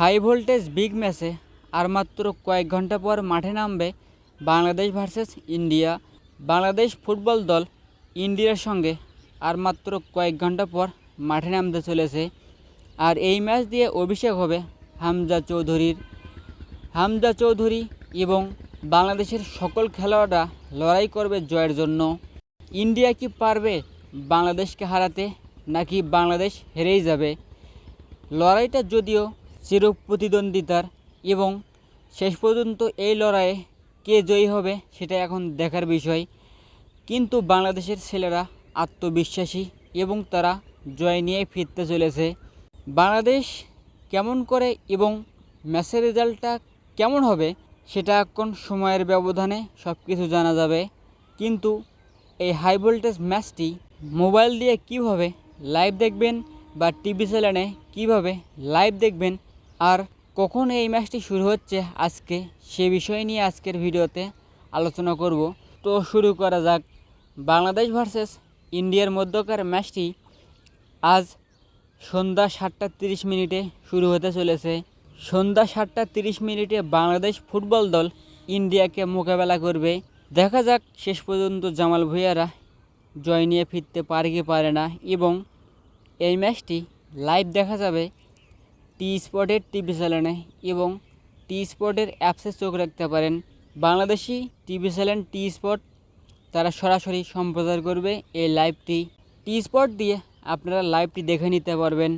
High voltage, big ম্যাচে আর মাত্র কয়েক ঘণ্টা পর মাঠে নামবে Bangladesh versus India. Bangladesh football দল ইন্ডিয়ার সঙ্গে আর মাত্র কয়েক ঘণ্টা পর মাঠে নামতে চলেছে। আর এই ম্যাচ দিয়ে অভিষেক হবে হামজা চৌধুরীর। হামজা চৌধুরী এবং বাংলাদেশের সকল খেলোয়াড়রা লড়াই করবে জয়ের জন্য। ইন্ডিয়া কি পারবে বাংলাদেশকে হারাতে নাকি বাংলাদেশ হেরেই যাবে? লড়াইটা যদিও চির প্রতিদ্বন্দ্বিতার এবং শেষ পর্যন্ত এই লড়াইয়ে কে জয়ী হবে সেটা এখন দেখার বিষয়। কিন্তু বাংলাদেশের ছেলেরা আত্মবিশ্বাসী এবং তারা জয় নিয়ে ফিরতে চলেছে। বাংলাদেশ কেমন করে এবং ম্যাচের রেজাল্টটা কেমন হবে সেটা এখন সময়ের ব্যবধানে সব কিছু জানা যাবে। কিন্তু এই হাই ভোল্টেজ ম্যাচটি মোবাইল দিয়ে কীভাবে লাইভ দেখবেন বা টিভি চ্যানেলে কীভাবে লাইভ দেখবেন আর কখন এই ম্যাচটি শুরু হচ্ছে আজকে, সে বিষয় নিয়ে আজকের ভিডিওতে আলোচনা করব। তো শুরু করা যাক। বাংলাদেশ ভার্সেস ইন্ডিয়ার মধ্যকার ম্যাচটি আজ সন্ধ্যা সাতটা তিরিশ মিনিটে শুরু হতে চলেছে। সন্ধ্যা সাতটা তিরিশ মিনিটে বাংলাদেশ ফুটবল দল ইন্ডিয়াকে মোকাবেলা করবে। দেখা যাক শেষ পর্যন্ত জামাল ভুইয়ারা জয় নিয়ে ফিরতে পারে কি পারে না। এবং এই ম্যাচটি লাইভ দেখা যাবে টি স্পটের টিভি চ্যানেলে এবং টি স্পটের অ্যাপসে চোখ রাখতে পারেন। Bangladeshi TV channel T Sports তারা সরাসরি সম্প্রচার করবে এই লাইভটি টি স্পট দিয়ে আপনারা লাইভটি দেখে নিতে পারবেন।